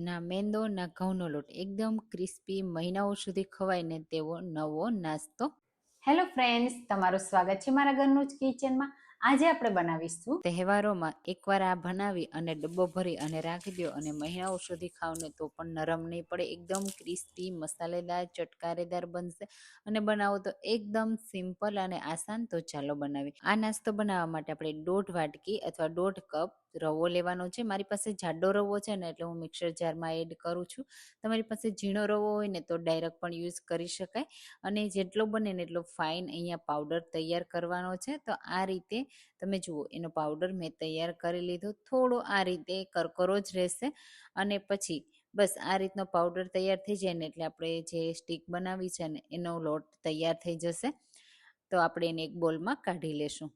ના મેંદો, ના ઘઉંનો લોટ. એકદમ ક્રિસ્પી મહિનાઓ સુધી ખવાય ને તેવો નવો નાસ્તો. હેલો ફ્રેન્ડ્સ તમારું સ્વાગત છે મારા ઘરનું જ કિચનમાં આજે આપણે બનાવીશું તહેવારોમાં એકવાર આ બનાવી અને ડબ્બો ભરી અને રાખી દો અને મહિનાઓ સુધી ખાવને તો પણ નરમ નહીં પડે, એકદમ ક્રિસ્પી, મસાલેદાર, ચટકારેદાર બનશે. અને બનાવો તો એકદમ સિમ્પલ અને આસાન. તો ચાલો બનાવી આ નાસ્તો બનાવવા માટે આપણે દોઢ વાટકી અથવા દોઢ કપ રવો લેવાનો છે. મારી પાસે જાડો રવો છે ને એટલે હું મિક્સર જારમાં એડ કરું છું. તમારી પાસે ઝીણો રવો હોય ને તો ડાયરેક્ટ પણ યુઝ કરી શકાય. અને જેટલો બને ને એટલો ફાઇન અહીંયા પાવડર તૈયાર કરવાનો છે. તો આ રીતે તમે જુઓ, એનો પાવડર મેં તૈયાર કરી લીધો. થોડો આ રીતે કરકરો જ રહેશે. અને પછી બસ આ રીતનો પાવડર તૈયાર થઈ જાય ને એટલે આપણે જે સ્ટીક બનાવી છે ને, એનો લોટ તૈયાર થઈ જશે. તો આપણે એને એક બોલમાં કાઢી લેશું.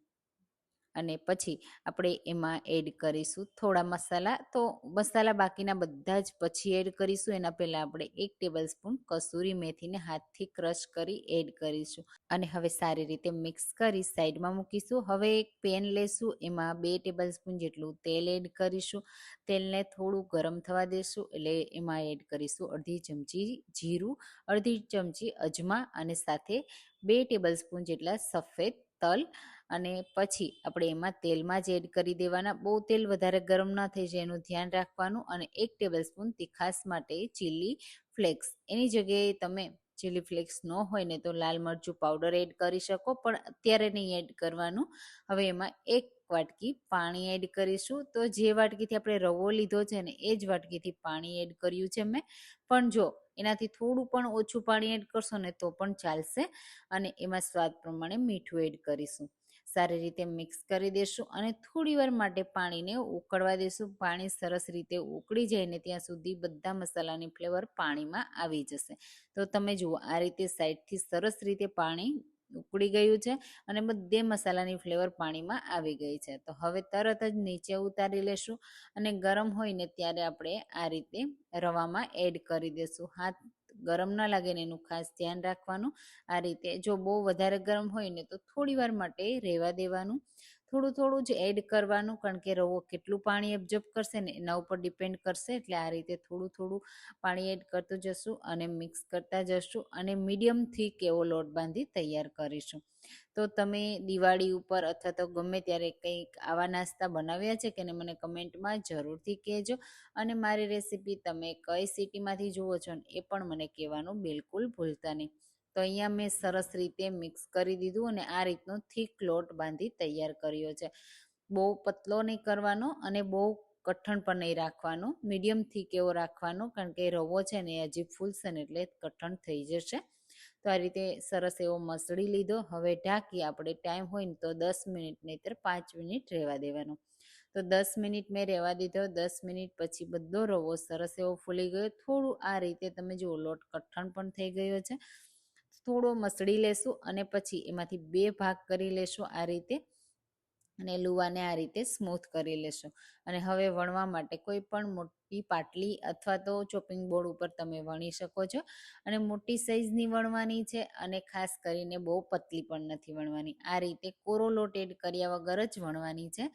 અને પછી આપણે એમાં એડ કરીશું થોડા મસાલા. તો મસાલા બાકીના બધા જ પછી એડ કરીશું. એના પહેલાં આપણે એક ટેબલ સ્પૂન કસૂરી મેથીને હાથથી ક્રશ કરી એડ કરીશું. અને હવે સારી રીતે મિક્સ કરી સાઈડમાં મૂકીશું. હવે એક પેન લેશું. એમાં બે ટેબલ સ્પૂન જેટલું તેલ એડ કરીશું. તેલને થોડું ગરમ થવા દેશું. એટલે એમાં એડ કરીશું અડધી ચમચી જીરું, અડધી ચમચી અજમા અને સાથે બે ટેબલ સ્પૂન જેટલા સફેદ તલ અને પછી આપણે એમાં તેલમાં જ એડ કરી દેવાના. બહુ તેલ વધારે ગરમ ના થઈ જાય એનું ધ્યાન રાખવાનું. અને એક ટેબલ સ્પૂન તીખાસ માટે ચીલી ફ્લેક્સ. એની જગ્યાએ તમે ચીલી ફ્લેક્સ ન હોય ને તો લાલ મરચું પાવડર એડ કરી શકો, પણ અત્યારે નહીં એડ કરવાનું. હવે એમાં એક વાટકી પાણી એડ કરીશું. તો જે વાટકીથી આપણે રવો લીધો છે ને, એ જ વાટકીથી પાણી એડ કર્યું છે મેં. પણ જો, એનાથી થોડું પણ ઓછું પાણી એડ કરશો ને, તો પણ ચાલશે. અને એમાં સ્વાદ પ્રમાણે મીઠું એડ કરીશું. સારી રીતે મિક્સ કરી દેશું અને થોડી વાર માટે પાણીને ઉકળવા દેશું. પાણી સરસ રીતે ઉકળી જાય ને, ત્યાં સુધી બધા મસાલાની ફ્લેવર પાણીમાં આવી જશે. તો તમે જુઓ, આ રીતે સાઈડથી સરસ રીતે પાણી ઉકળી ગયું છે અને બધે મસાલાની ફ્લેવર પાણીમાં આવી ગઈ છે. તો હવે તરત જ નીચે ઉતારી લેશું અને ગરમ હોય ને ત્યારે આપણે આ રીતે રવામાં એડ કરી દેશું. હાથ ગરમ ના લાગે ને એનું ખાસ ધ્યાન રાખવાનું. આ રીતે જો બહુ વધારે ગરમ હોય ને તો થોડી વાર માટે રહેવા દેવાનું. થોડું થોડું જ એડ કરવાનું, કારણ કે રવો કેટલું પાણી એબ્ઝોર્બ કરશે ને એના ઉપર ડિપેન્ડ કરશે, એટલે આ રીતે થોડું થોડું પાણી એડ કરતું જશું અને મિક્સ કરતા જશું અને મીડિયમ થીક એવો લોટ બાંધી તૈયાર કરીશું. તો તમે દિવાળી ઉપર અથવા તો ગમે ત્યારે કંઈક આવા નાસ્તા બનાવ્યા છે કે ને મને કમેન્ટમાં જરૂરથી કહેજો અને મારી રેસીપી તમે કઈ સિટીમાંથી જુઓ છો ને એ પણ મને કહેવાનું બિલકુલ ભૂલતા નહીં. તો અહીંયા મેં સરસ રીતે મિક્સ કરી દીધું અને આ રીતનો થીક લોટ બાંધી તૈયાર કર્યો છે. બહુ પતલો નહીં કરવાનો અને બહુ કઠણ પણ નહીં રાખવાનો. મીડિયમ થીક એવો રાખવાનો કારણ કે રવો છે ને એ હજી ફૂલશે ને એટલે કઠણ થઈ જશે. તો આ રીતે સરસ એવો મસળી લીધો. હવે ઢાંકી આપણે ટાઈમ હોય ને તો દસ મિનિટ નહીતર પાંચ મિનિટ રહેવા દેવાનો. તો દસ મિનિટ મેં રહેવા દીધો. દસ મિનિટ પછી બધો રવો સરસ એવો ફૂલી ગયો. થોડું આ રીતે તમે જુઓ લોટ કઠણ પણ થઈ ગયો છે. થોડો મસળી લેશું અને પછી એમાંથી બે ભાગ કરી લેશું આ રીતે અને લુવાને આ રીતે સ્મૂથ કરી લેશું. અને હવે વણવા માટે કોઈ પણ મોટી પાટલી અથવા તો ચોપિંગ બોર્ડ ઉપર તમે વણી શકો છો. અને મોટી સાઈઝની વણવાની છે અને ખાસ કરીને બહુ પતલી પણ નથી વણવાની. આ રીતે કોરો લોટ એડ કર્યા વગર જ વણવાની છે.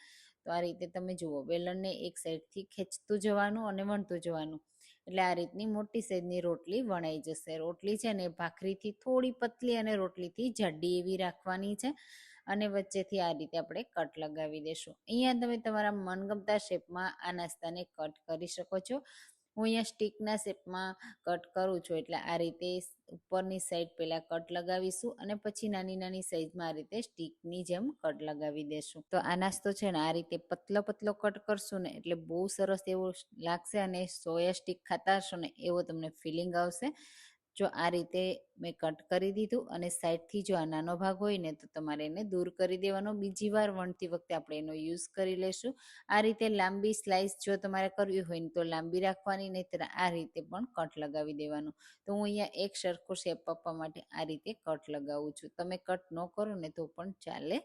તો આ રીતે તમે જુઓ, વેલણને એક સાઈડથી ખેંચતું જવાનું અને વણતું જવાનું. એટલે આ રીતની મોટી સાઈઝની રોટલી વણાઈ જશે. રોટલી છે ને ભાખરીથી થોડી પતલી અને રોટલીથી જાડી એવી રાખવાની છે અને વચ્ચેથી આ રીતે આપણે કટ લગાવી દેશું. અહીંયા તમે તમારા મનગમતા શેપમાં આ નાસ્તાને કટ કરી શકો છો. હું અહીંયા સ્ટીકના શેપમાં કટ કરું છું. એટલે આ રીતે ઉપરની સાઈડ પહેલાં કટ લગાવીશું અને પછી નાની નાની સાઈઝમાં આ રીતે સ્ટીકની જેમ કટ લગાવી દેશું. તો આ નાસ્તો છે ને આ રીતે પતલો પતલો કટ કરશું ને એટલે બહુ સરસ એવો લાગશે અને સોયા સ્ટીક ખાતા હશો ને એવો તમને ફિલિંગ આવશે. જો આ રીતે મેં કટ કરી દીધું અને સાઈડથી જો આ નાનો ભાગ હોય ને, તો તમારે એને દૂર કરી દેવાનો. બીજી વાર વણતી વખતે આપણે એનો યુઝ કરી લેશું. આ રીતે લાંબી સ્લાઇસ જો તમારે કરવી હોય ને, તો લાંબી રાખવાની નહીં આ રીતે પણ કટ લગાવી દેવાનું. તો હું અહીંયા એક સરખો શેપ આપવા માટે આ રીતે કટ લગાવું છું. તમે કટ ન કરો ને, તો પણ ચાલે.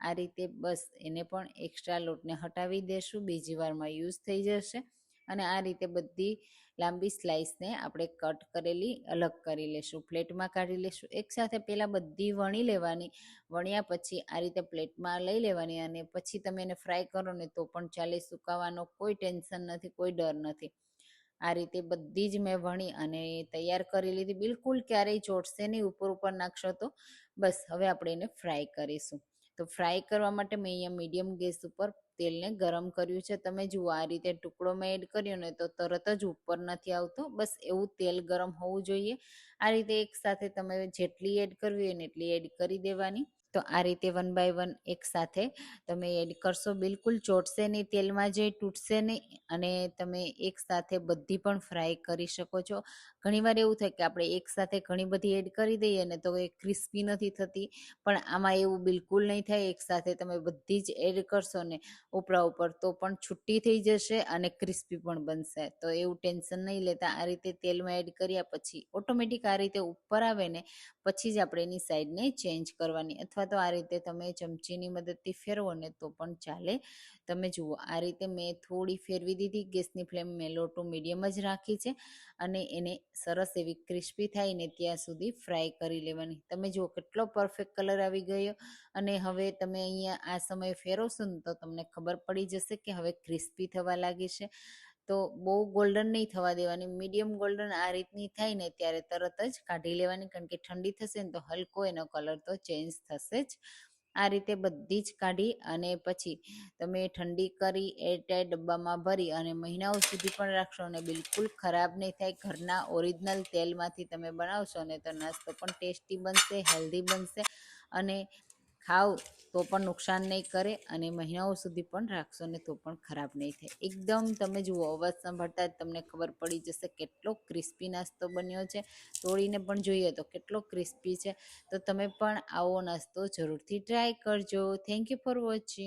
આ રીતે બસ એને પણ એક્સ્ટ્રા લોટને હટાવી દેશું. બીજી વારમાં યુઝ થઈ જશે. અને આ રીતે બધી લાંબી સ્લાઇસને આપણે કટ કરેલી, અલગ કરી લેશું. પ્લેટમાં કાઢી લેશું. એકસાથે પહેલાં બધી વણી લેવાની. વણ્યા પછી આ રીતે પ્લેટમાં લઈ લેવાની અને પછી તમે એને ફ્રાય કરો ને તો પણ ચાલે. સુકાવાનો કોઈ ટેન્શન નથી, કોઈ ડર નથી. આ રીતે બધી જ મેં વણી અને તૈયાર કરી લીધી. બિલકુલ ક્યારેય ચોટશે નહીં, ઉપર ઉપર નાખશો તો. બસ, હવે આપણે એને ફ્રાય કરીશું. તો ફ્રાય કરવા માટે મેં અહીંયા મીડિયમ ગેસ ઉપર તેલને ગરમ કર્યું છે. તમે જુઓ, આ રીતે ટુકડો મેં એડ કર્યો ને તો તરત જ ઉપર નથી આવતો. બસ એવું તેલ ગરમ હોવું જોઈએ. આ રીતે એકસાથે તમે જેટલી એડ કરવી હોય ને એટલી એડ કરી દેવાની. તો આ રીતે વન બાય વન એક સાથે તમે એડ કરશો. બિલકુલ ચોટશે નહીં, તેલમાં જે તૂટશે નહીં અને તમે એક સાથે બધી પણ ફ્રાય કરી શકો છો. ઘણીવાર એવું થાય કે આપણે એક સાથે ઘણી બધી એડ કરી દઈએ ને તો એ ક્રિસ્પી નથી થતી. પણ આમાં એવું બિલકુલ નહીં થાય, એક સાથે તમે બધી જ એડ કરશો ને ઉપરા ઉપર તો પણ છુટ્ટી થઈ જશે અને ક્રિસ્પી પણ બનશે. તો એવું ટેન્શન નહીં લેતા. આ રીતે તેલમાં એડ કર્યા પછી ઓટોમેટિક આ રીતે ઉપર આવે ને પછી જ આપણે એની સાઈડને ચેન્જ કરવાની. અથવા તો આ રીતે તમે ચમચીની મદદથી ફેરવો ને તો પણ ચાલે. તમે જુઓ, આ રીતે મેં થોડી ફેરવી દીધી. ગેસની ફ્લેમ મેં લો ટુ મીડિયમ જ રાખી છે અને એને સરસ એવી ક્રિસ્પી થાય ને ત્યાં સુધી ફ્રાય કરી લેવાની. તમે જુઓ કેટલો પરફેક્ટ કલર આવી ગયો અને હવે તમે અહીંયા આ સમયે ફેરવશો ને તો તમને ખબર પડી જશે કે હવે ક્રિસ્પી થવા લાગી છે. તો બહુ ગોલ્ડન નહીં થવા દેવાની મીડિયમ ગોલ્ડન આ રીતની થાય ને ત્યારે તરત જ કાઢી લેવાની કારણ કે ઠંડી થશે ને તો હલકો એનો કલર તો ચેન્જ થશે જ. આ રીતે બધી જ કાઢી અને પછી તમે ઠંડી કરી એરટાઈટ ડબ્બામાં ભરી અને મહિનાઓ સુધી પણ રાખશો અને બિલકુલ ખરાબ નહીં થાય. ઘરના ઓરિજિનલ તેલમાંથી તમે બનાવશો ને તો નાસ્તો પણ ટેસ્ટી બનશે, હેલ્ધી બનશે અને ખાવ તો પણ નુકસાન નહીં કરે અને મહિનાઓ સુધી પણ રાખશો ને તો પણ ખરાબ નહીં થાય. એકદમ તમે જુઓ, અવાજ સાંભળતા જ તમને ખબર પડી જશે કેટલો ક્રિસ્પી નાસ્તો બન્યો છે. તોડીને પણ જોઈએ તો કેટલો ક્રિસ્પી છે. તો તમે પણ આવો નાસ્તો જરૂરથી ટ્રાય કરજો. Thank you for watching